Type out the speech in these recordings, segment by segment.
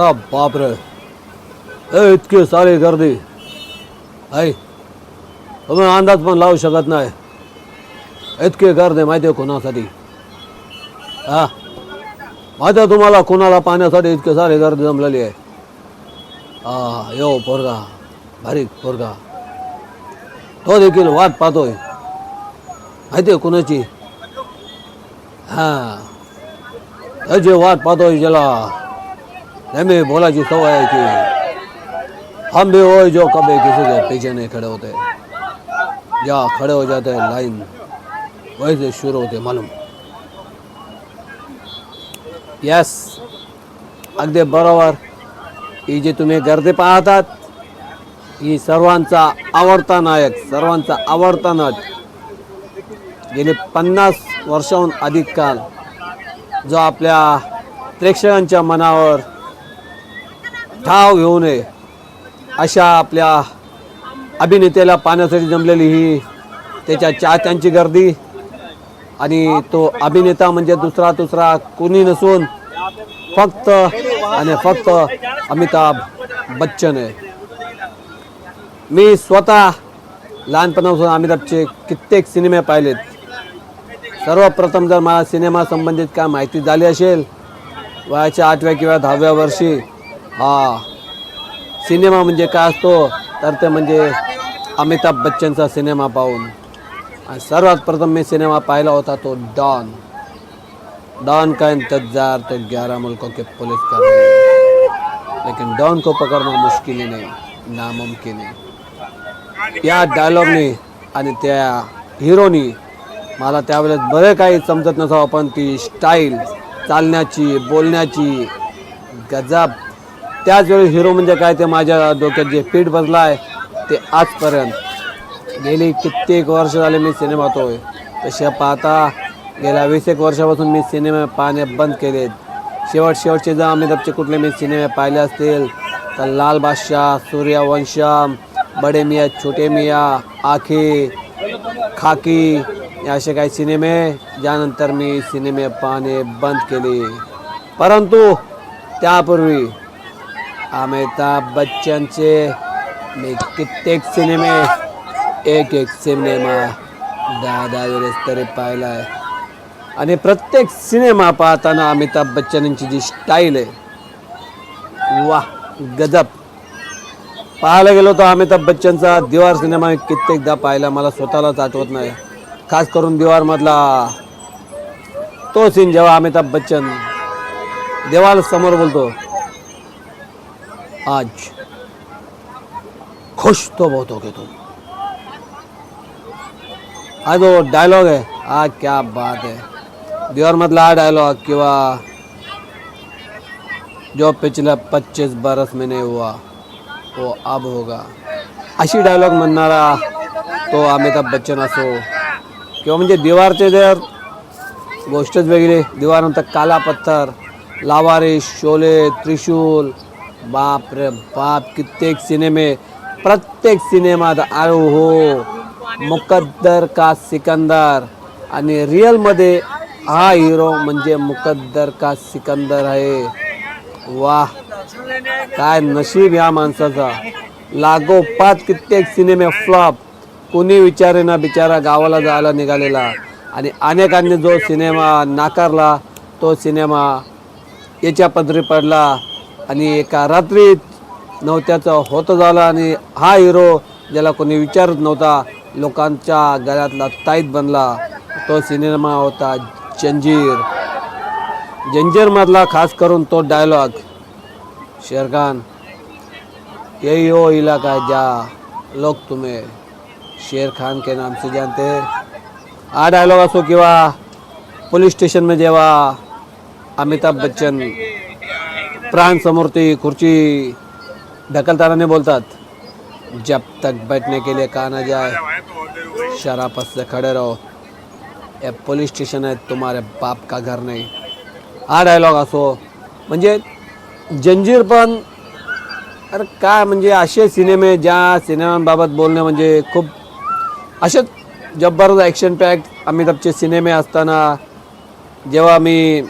अरे बापरे ए इतकी सारी गर्दी आई तुम्ही अंदाज पण लावू शकत नाही इतकी गर्दी माहिती आहे कोणासाठी हा माहिती आहे तुम्हाला कोणाला पाण्यासाठी इतकी सारी गर्दी जमलेली आहे हा यो पोरगा भारी पोरगा तो देखील वाट पाहतोय माहिती आहे कोणाची हां त्याची वाट पाहतोय ज्याला नेहमी बोलायची सवय आहे की हम भी हो जो कभी किसी के पीछे नहीं खड़े होते या खड़े हो जाते हैं लाइन वैसे शुरू होते मालूम यस अगदी बरोबर ही जे तुम्ही गर्दी पाहतात ही सर्वांचा आवडता नायक सर्वांचा आवडता नट गेले पन्नास वर्षाहून अधिक काल जो आपल्या प्रेक्षकांच्या मनावर ठाव घेऊ नये अशा आपल्या अभिनेत्याला पाहण्यासाठी जमलेली ही त्याच्या चाहत्यांची गर्दी. आणि तो अभिनेता म्हणजे दुसरा दुसरा कोणी नसून फक्त आणि फक्त अमिताभ बच्चन आहे. मी स्वतः लहानपणापासून अमिताभचे कित्येक सिनेमे पाहिलेत. सर्वप्रथम जर मला सिनेमा संबंधित काय माहिती झाली असेल वयाच्या आठव्या किंवा दहाव्या वर्षी हा. सिनेमा म्हणजे काय असतो? तर ते म्हणजे अमिताभ बच्चनचा सिनेमा पाहून. आणि सर्वात प्रथम मी सिनेमा पाहिला होता तो डॉन. डॉन का इंतजार? तो ग्यारह मुल्कों के पुलिस कर लेकिन डॉन को पकड़ना मुश्किल ही नहीं नामुमकिन है। या डायलॉगने आणि त्या हिरोनी मला त्यावेळेस बरं काही समजत नसावं पण ती स्टाईल चालण्याची बोलण्याची गजब त्याचवेळी हिरो म्हणजे काय ते माझ्या डोक्यात जे पीठ बसलं आहे ते आजपर्यंत. गेली कित्येक वर्ष झाले मी सिनेमा पाहतोय. तसे पाहता गेल्या वीस एक वर्षापासून मी सिनेमे पाहणे बंद केलेत. शेवट शेवटचे जर अमिताभचे कुठले मी सिनेमे पाहिले असतील तर लाल बादशाह सूर्यवंशम बडे मिया छोटे मिया आखे खाकी असे काही सिनेमे ज्यानंतर मी सिनेमे पाहणे बंद केले. परंतु त्यापूर्वी अमिताभ बच्चनचे मी कित्येक सिनेमे एक एक सिनेमा दहा दहा वेळेस तरी पाहिला आहे आणि प्रत्येक सिनेमा पाहताना अमिताभ बच्चन यांची जी स्टाईल आहे वा गजब. पाहायला गेलो तर अमिताभ बच्चनचा दिवार सिनेमा मी कित्येकदा पाहिला मला स्वतःलाच आठवत नाही. खास करून दिवारमधला. तो सीन जेव्हा अमिताभ बच्चन देवाला समोर बोलतो आज खुश तो बहुत हो गए तुम। आज जो डायलॉग है हा क्या बात है। दिवार मधला हा डायलॉग किंवा जो पिछले पच्चीस बरस में नहीं हुआ, वो अब होगा। अशी डायलॉग म्हणणारा तो अमिताभ बच्चन असो किंवा म्हणजे दिवारचे जर गोष्टच वेगळी दिवारनंतर काला पत्थर, लावारिश, शोले, त्रिशूल बाप रे बाप कित्येक सिनेमे प्रत्येक सिनेमात आळू हो. मुकद्दर का सिकंदर. आणि रिअलमध्ये हा हिरो म्हणजे मुकद्दर का सिकंदर आहे. वाह काय नशीब ह्या माणसाचा. लागोपात कित्येक सिनेमे फ्लॉप. कोणी विचारेना बिचारा गावाला जायला निघालेला. आणि अनेकांनी जो सिनेमा नाकारला तो सिनेमा याच्या पदरी पडला. आणि एका रात्रीत नव्हत्याचं होत झालं आणि हा हिरो ज्याला कोणी विचारत नव्हता लोकांच्या गळ्यातला ताईत बनला. तो सिनेमा होता जंजीर. जंजीरमधला खास करून तो डायलॉग शेरखान यही हो इलाका जा लोक लोग तुम्हें. शेर खान के नाम से जानते हैं। हा डायलॉग असो किंवा पोलीस स्टेशनमध्ये जेव्हा अमिताभ बच्चन प्राण समोर ती खुर्ची ढकलताना बोलतात जब तक बैठने के लिए कहा ना जाए शराफत से खड़े रहो। ये पोलीस स्टेशन है तुम्हारे बाप का घर नहीं। हा डायलॉग असो। म्हणजे जंजीर पण अरे काय म्हणजे असे सिनेमे ज्या सिनेमांबाबत बोलणे म्हणजे खूप असेच जबरदस्त ॲक्शन पॅक अमिताभचे सिनेमे असताना जेव्हा मी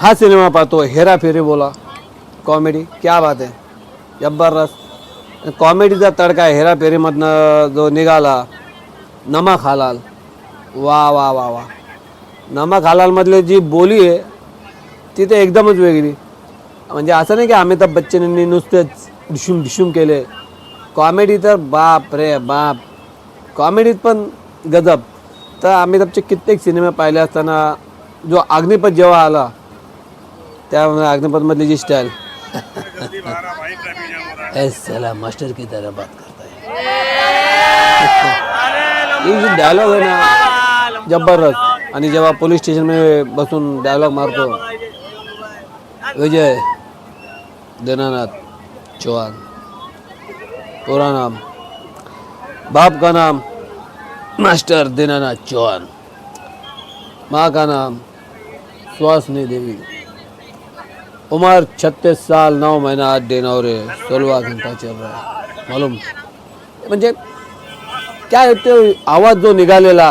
हा सिनेमा पाहतो हेराफेरी बोला। कॉमेडी क्या बात आहे जबरदस्त। कॉमेडीचा तडका हेराफेरीमधनं जो निघाला नमक हलाल। वा वा वा वा नमक हलालमधली जी बोली आहे ती तर एकदमच वेगळी म्हणजे असं नाही की अमिताभ बच्चन यांनी नुसतेच डिशूम डिशूम केले। कॉमेडी तर बाप रे बाप। कॉमेडीत पण गजब। तर अमिताभचे कित्येक सिनेमे पाहिले असताना जो अग्निपथ जेव्हा आला त्यामुळे अग्निपथमधली जी स्टाईल. चला मास्टर की तरह बात करता है ये जो डायलॉग है ना ज़बरदस्त. आणि जेव्हा पोलीस स्टेशन में बसून डायलॉग मारतो विजय दीनानाथ चौहान पूरा नाम बाप का नाम मास्टर दीनानाथ चौहान माँ का नाम सुहासनी देवी. उम्र छत्तीस साल नौ महीना आठ दिन और सोलवा घंटा चल रहा है। मालूम? म्हणजे काय ते आवाज जो निघालेला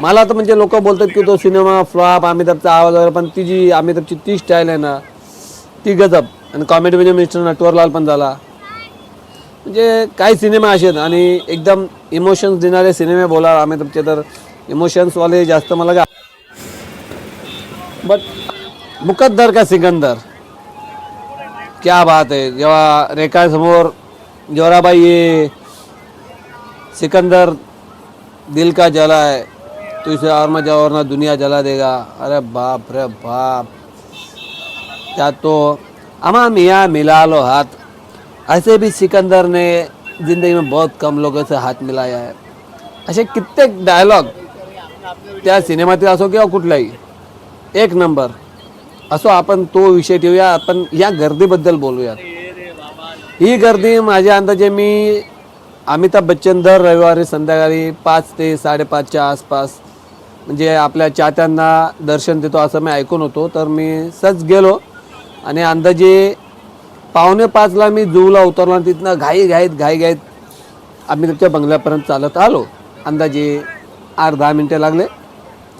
मला तर म्हणजे लोक बोलतात की तो सिनेमा फ्लॉप अमिताभचा आवाज वगैरे पण ती जी अमिताभची ती स्टाईल आहे ना ती गजब. आणि कॉमेडी म्हणजे मिस्टर नटवरलाल पण झाला. म्हणजे काही सिनेमा असे आहेत आणि एकदम इमोशन्स देणारे सिनेमे बोला अमिताभचे तर इमोशन्सवाले जास्त मला बट मुकद्दर का सिकंदर। क्या बात है जेव्हा रेखा समोर जोराबाई ये सिकंदर दिल का जला है तो इसे और मज़ा और ना दुनिया जला देगा। अरे बाप रे बाप। क्या तो अमा मियाँ मिला लो हाथ। ऐसे भी सिकंदर ने ज़िंदगी में बहुत कम लोगों से हात मिलाया है। असे कित्येक डायलॉग क्या त्या सिनेमातील असो किंवा कुठलाही एक नंबर असो आपण तो विषय ठेवूया. आपण या गर्दीबद्दल बोलूयात. ही गर्दी माझ्या अंदाजे मी अमिताभ बच्चन दर रविवारी संध्याकाळी पाच ते साडेपाचच्या आसपास म्हणजे आपल्या चाहत्यांना दर्शन देतो असं मी ऐकून होतो. तर मी सच गेलो आणि अंदाजे पावणे पाचला मी जूला उतरलो आणि तिथनं घाई घाईत घाई घाईत अमिताभच्या बंगल्यापर्यंत चालत आलो. अंदाजे आठ दहा मिनटं लागले.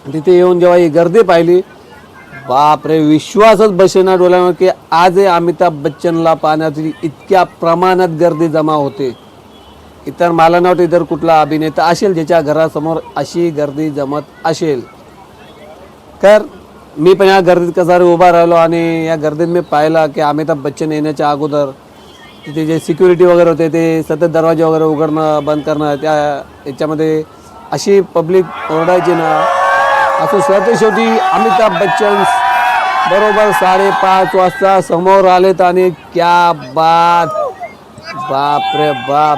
तिथे येऊन जेव्हा ही गर्दी पाहिली बापरे विश्वासच बसेना डोळ्यावर की आजही अमिताभ बच्चनला पाहण्यासाठी इतक्या प्रमाणात गर्दी जमा होते. इतर मला नव्हतं इतर कुठला अभिनेता असेल ज्याच्या घरासमोर अशी गर्दी जमत असेल. तर मी पण या गर्दीत कसारे उभा राहिलो आणि या गर्दीत मी पाहिला की अमिताभ बच्चन येण्याच्या अगोदर तिथे जे सिक्युरिटी वगैरे होते ते सतत दरवाजे वगैरे उघडणं बंद करणं त्या याच्यामध्ये अशी पब्लिक ओरडायची ना असं सरते शेवटी अमिताभ बच्चन बरोबर साडेपाच वाजता समोर आलेत आणि क्या बात. बाप रे बाप.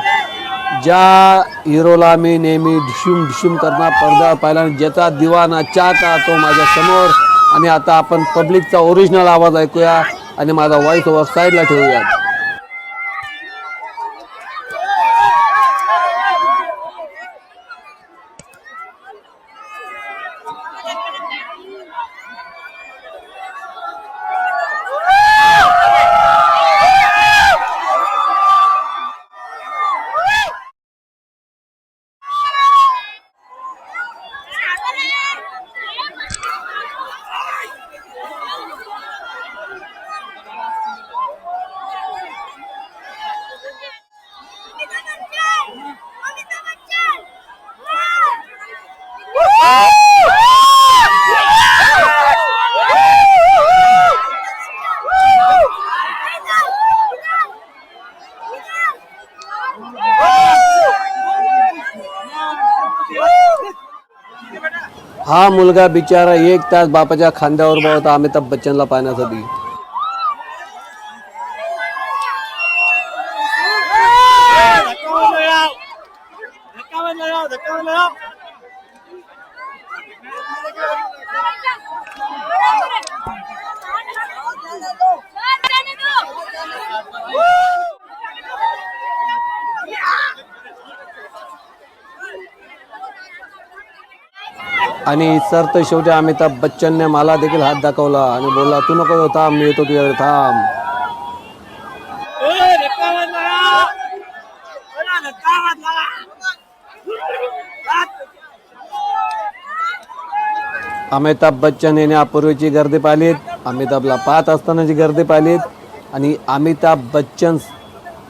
ज्या हिरोला मी नेहमी ढिशूम ढिशूम करणार पडदा पाहिला आणि ज्याचा दिवाना चाहता तो माझ्यासमोर. आणि आता आपण पब्लिकचा ओरिजिनल आवाज ऐकूया आणि माझा व्हॉइस ओव्हर साईडला ठेवूया हा मुलगा बिचारा एक तास बापाच्या खांद्यावर उभा होता अमिताभ बच्चनला पाहण्यासाठी आणि सर तर शेवटी अमिताभ बच्चनने मला देखील हात दाखवला आणि बोलला तू नको थांब मी येतो तुझ्याकडे थांब. अमिताभ बच्चन याने यापूर्वीची गर्दी पाहिलीत अमिताभला पाहत असतानाची गर्दी पाहिलीत आणि अमिताभ बच्चन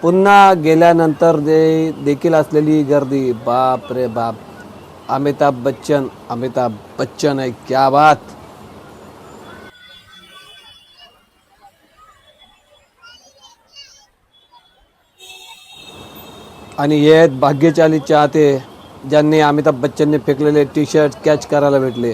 पुन्हा गेल्यानंतर जे देखील असलेली गर्दी बाप रे बाप. अमिताभ बच्चन अमिताभ बच्चन आहे क्या बात? आणि हे आहेत भाग्यशाली चाहते ज्यांनी अमिताभ बच्चनने फेकलेले टी शर्ट कॅच करायला भेटले.